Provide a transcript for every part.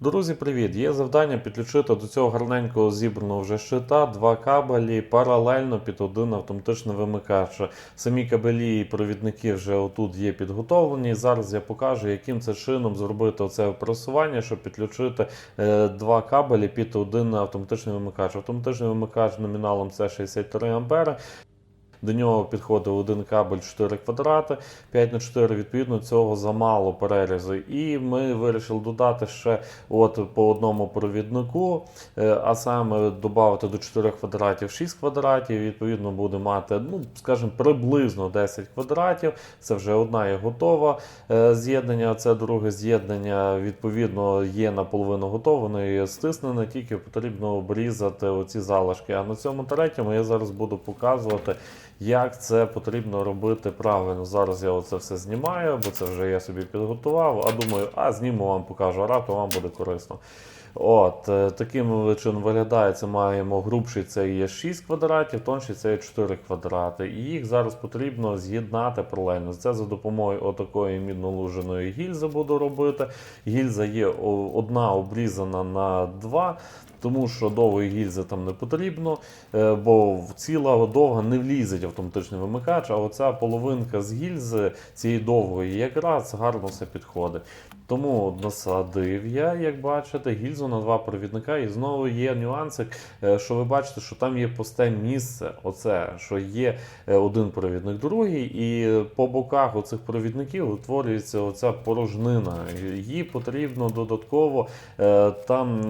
Друзі, привіт! Є завдання підключити до цього гарненького зібраного вже щита два кабелі паралельно під один автоматичний вимикач. Самі кабелі і провідники вже отут є підготовлені. Зараз я покажу, яким це чином зробити оце просування, щоб підключити е, два кабелі під один автоматичний вимикач. Автоматичний вимикач номіналом це 63 ампери. До нього підходив один кабель 4 квадрати, 5 на 4 відповідно цього замало перерізу. І ми вирішили додати ще от по одному провіднику, е, а саме додати до 4 квадратів 6 квадратів. Відповідно, буде мати, ну скажімо, приблизно 10 квадратів. Це вже одна і готова е, з'єднання. Це друге з'єднання, відповідно, є наполовину готове, воно є стиснене, тільки потрібно обрізати оці залишки. А на цьому третьому я зараз буду показувати. Як це потрібно робити правильно? Зараз я оце все знімаю, бо це вже я собі підготував. А думаю, а зніму вам покажу, а раптом вам буде корисно. От, е, таким чином виглядає, це маємо грубший це є 6 квадратів, тонший це є 4 квадрати. І їх зараз потрібно з'єднати паралельно. Це за допомогою отакої міднолуженої гільзи буду робити. Гільза є одна обрізана на два. Тому що довгої гільзи там не потрібно, е, бо ціла довга не влізить автоматичний вимикач, а оця половинка з гільзи цієї довгої якраз гарно все підходить. Тому насадив я, як бачите, гільзу на два провідника. І знову є нюансик, е, що ви бачите, що там є пусте місце. Оце, що є е, один провідник, другий, і по боках оцих провідників утворюється оця порожнина. Її потрібно додатково там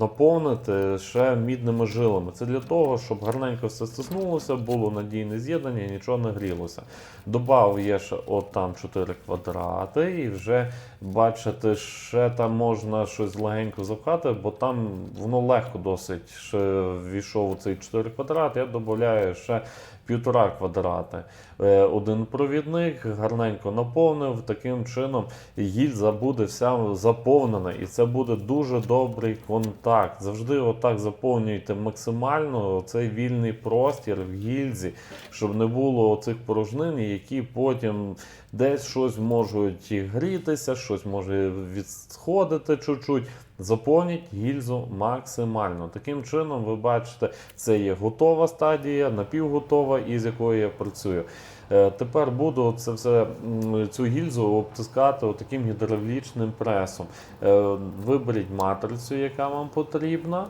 наповнити ще мідними жилами. Це для того, щоб гарненько все стиснулося, було надійне з'єднання і нічого не грілося. Добавив є ще от там 4 квадрати, і вже бачите, ще там можна щось легенько запхати, бо там воно легко досить ще ввійшов у цей 4 квадрат. Я додаю ще півтора квадрати. Е, Один провідник гарненько наповнив. Таким чином гільза буде вся заповнена, і це буде дуже добрий контакт. Завжди отак заповнюйте максимально цей вільний простір в гільзі, щоб не було оцих порожнин, які потім десь щось можуть грітися, щось може відсходити чуть-чуть. Заповніть гільзу максимально. Таким чином, ви бачите, це є готова стадія, напівготова, і з якою я працюю. Е, Тепер буду це все цю гільзу обтискати таким гідравлічним пресом. Е, Виберіть матрицю, яка вам потрібна.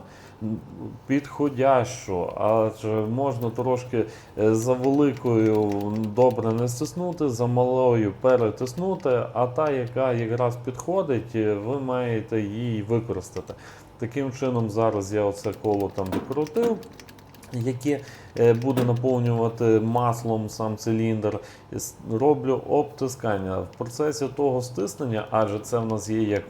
Підходящу, адже можна трошки е, за великою добре не стиснути, за малою перетиснути, а та, яка якраз підходить, е, ви маєте її використати. Таким чином, зараз я оце коло там докрутив яке е, буде наповнювати маслом сам циліндр. Роблю обтискання. В процесі того стиснення, адже це в нас є як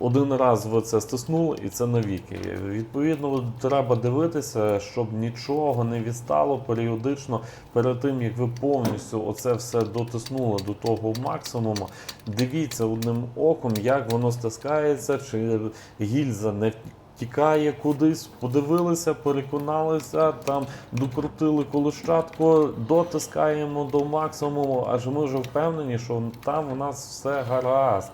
один раз ви це стиснули і це навіки. Відповідно, треба дивитися, щоб нічого не відстало періодично перед тим, як ви повністю оце все дотиснули до того максимуму. Дивіться одним оком, як воно стискається, чи гільза не тікає кудись, подивилися, переконалися, там докрутили колощатку, дотискаємо до максимуму, адже ми вже впевнені, що там у нас все гаразд.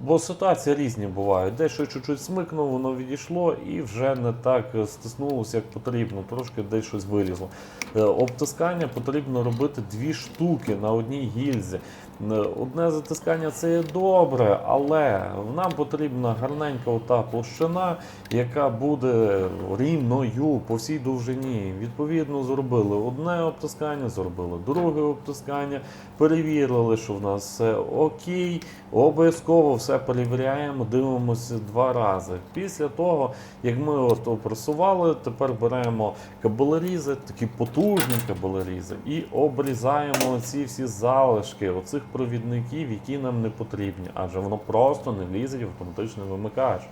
Бо ситуації різні бувають. Дещо чуть-чуть смикнув, воно відійшло і вже не так е, стиснулося, як потрібно, трошки десь щось вилізло. Е, Обтискання потрібно робити дві штуки на одній гільзі. Е, Одне затискання це є добре, але нам потрібна гарненька ота площина, яка буде рівною по всій довжині. Відповідно, зробили одне обтискання, зробили друге обтискання, перевірили, що в нас все окей. Обов'язково все перевіряємо, дивимося два рази. Після того, як ми от опресували, тепер беремо кабелерізи, такі потужні кабелерізи, і обрізаємо ці всі залишки оцих провідників, які нам не потрібні, адже воно просто не лізе в автоматичний вимикач.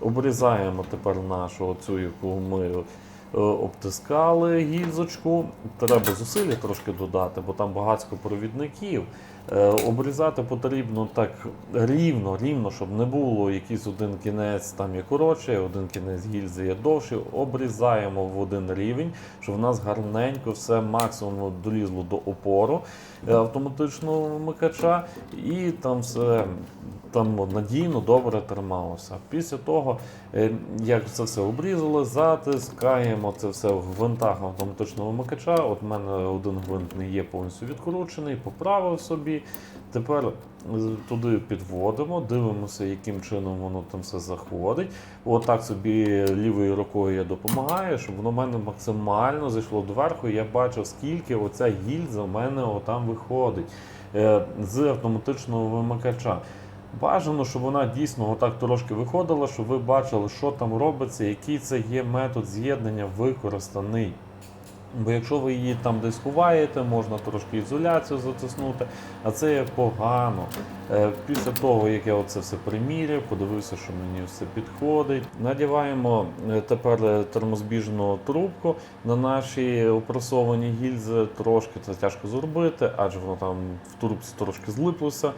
Обрізаємо тепер нашу оцю, яку ми е, обтискали гільзочку. Треба зусилля трошки додати, бо там багатько провідників. Е, Обрізати потрібно так рівно, рівно, щоб не було якийсь один кінець там є коротший, один кінець гільзи є довший. Обрізаємо в один рівень, щоб в нас гарненько все максимум долізло до опору е, автоматичного вмикача, і там все там надійно добре трималося. Після того, е, як це все обрізали, затискаємо це все в гвинтах автоматичного вимикача. От в мене один гвинт не є повністю відкручений, поправив собі. Тепер туди підводимо, дивимося, яким чином воно там все заходить. Отак собі лівою рукою я допомагаю, щоб воно в мене максимально зайшло доверху. і Я бачив, скільки оця гільза в мене отам виходить е, з автоматичного вимикача. Бажано, щоб вона дійсно отак трошки виходила, щоб ви бачили, що там робиться, який це є метод з'єднання використаний. Бо якщо ви її там десь ховаєте, можна трошки ізоляцію затиснути, а це є погано. Е, Після того, як я оце все приміряв, подивився, що мені все підходить. Надіваємо е, тепер е, термозбіжну трубку на наші опресовані гільзи. Трошки це тяжко зробити, адже воно там в трубці трошки злиплося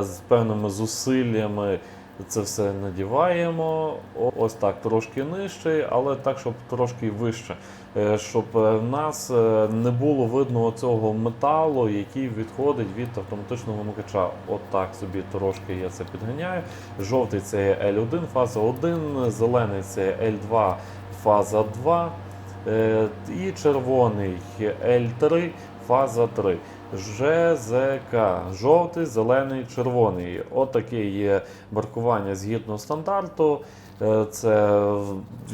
з певними зусиллями. Це все надіваємо, ось так трошки нижче, але так, щоб трошки вище, Е, щоб е, в нас е, не було видно цього металу, який відходить від автоматичного вимикача. От собі трошки я це підганяю. Жовтий це є L1, фаза 1, зелений це L2, фаза 2, е, і червоний L3, фаза 3. ЖЗК жовтий, зелений, червоний. Отаке є маркування згідно стандарту. Е, Це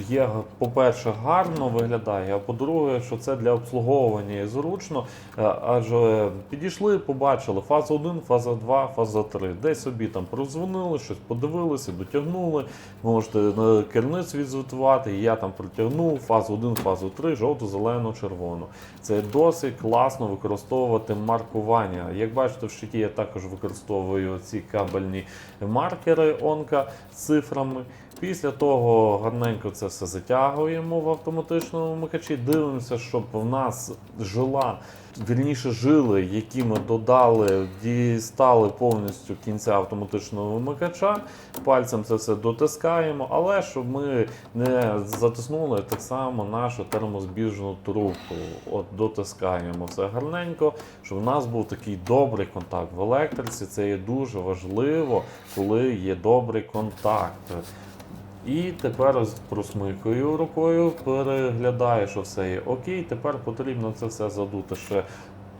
є, по-перше, гарно виглядає, а по-друге, що це для обслуговування і зручно. Е, Адже підійшли, побачили фаза 1, фаза 2, фаза 3. Десь собі там прозвонили, щось подивилися, дотягнули. Можете керницю відзвітувати. Я там протягнув фазу 1, фазу 3, жовту, зелену, червону. Це досить класно використовувати маркування. Як бачите, в щиті я також використовую ці кабельні маркери онка з цифрами. Після того гарненько це все затягуємо в автоматичному вимикачі. Дивимося, щоб в нас жила, вірніше жили, які ми додали, дістали повністю кінця автоматичного вимикача. Пальцем це все дотискаємо, але щоб ми не затиснули так само нашу термозбіжну трубку. От дотискаємо все гарненько, щоб в нас був такий добрий контакт в електриці. Це є дуже важливо, коли є добрий контакт. І тепер просмикою рукою переглядаю, що все є окей. Тепер потрібно це все задути ще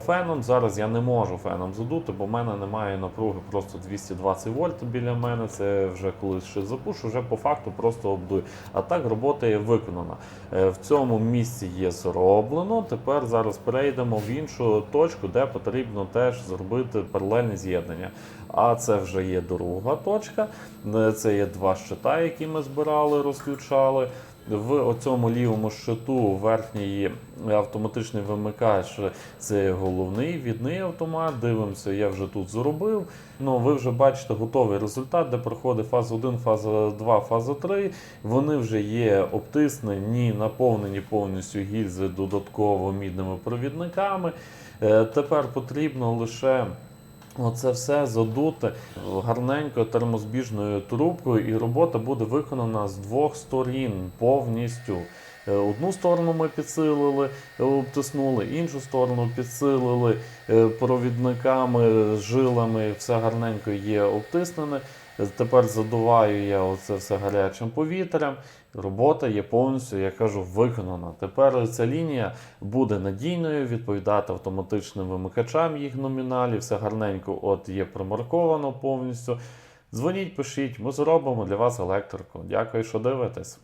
феном. Зараз я не можу феном задути, бо в мене немає напруги просто 220 вольт біля мене. Це вже коли ще запушу, вже по факту просто обдую. А так робота є виконана. Е, В цьому місці є зроблено. Тепер зараз перейдемо в іншу точку, де потрібно теж зробити паралельне з'єднання. А це вже є друга точка. Е, Це є два щита, які ми збирали, розключали. В оцьому лівому щиту верхній автоматичний вимикач це головний відний автомат. Дивимося, я вже тут зробив. Ну, ви вже бачите готовий результат, де проходить фаза 1, фаза 2, фаза 3. Вони вже є обтиснені, наповнені повністю гільзи додатково мідними провідниками. Е, Тепер потрібно лише. Оце все задуте гарненько термозбіжною трубкою, і робота буде виконана з двох сторін повністю. Е, Одну сторону ми підсилили, е, обтиснули, іншу сторону підсилили е, провідниками, жилами, все гарненько є обтиснене. Тепер задуваю я оце все гарячим повітрям. Робота є повністю, я кажу, виконана. Тепер ця лінія буде надійною, відповідати автоматичним вимикачам їх номіналів. Все гарненько от є примарковано повністю. Дзвоніть, пишіть, ми зробимо для вас електрику. Дякую, що дивитесь.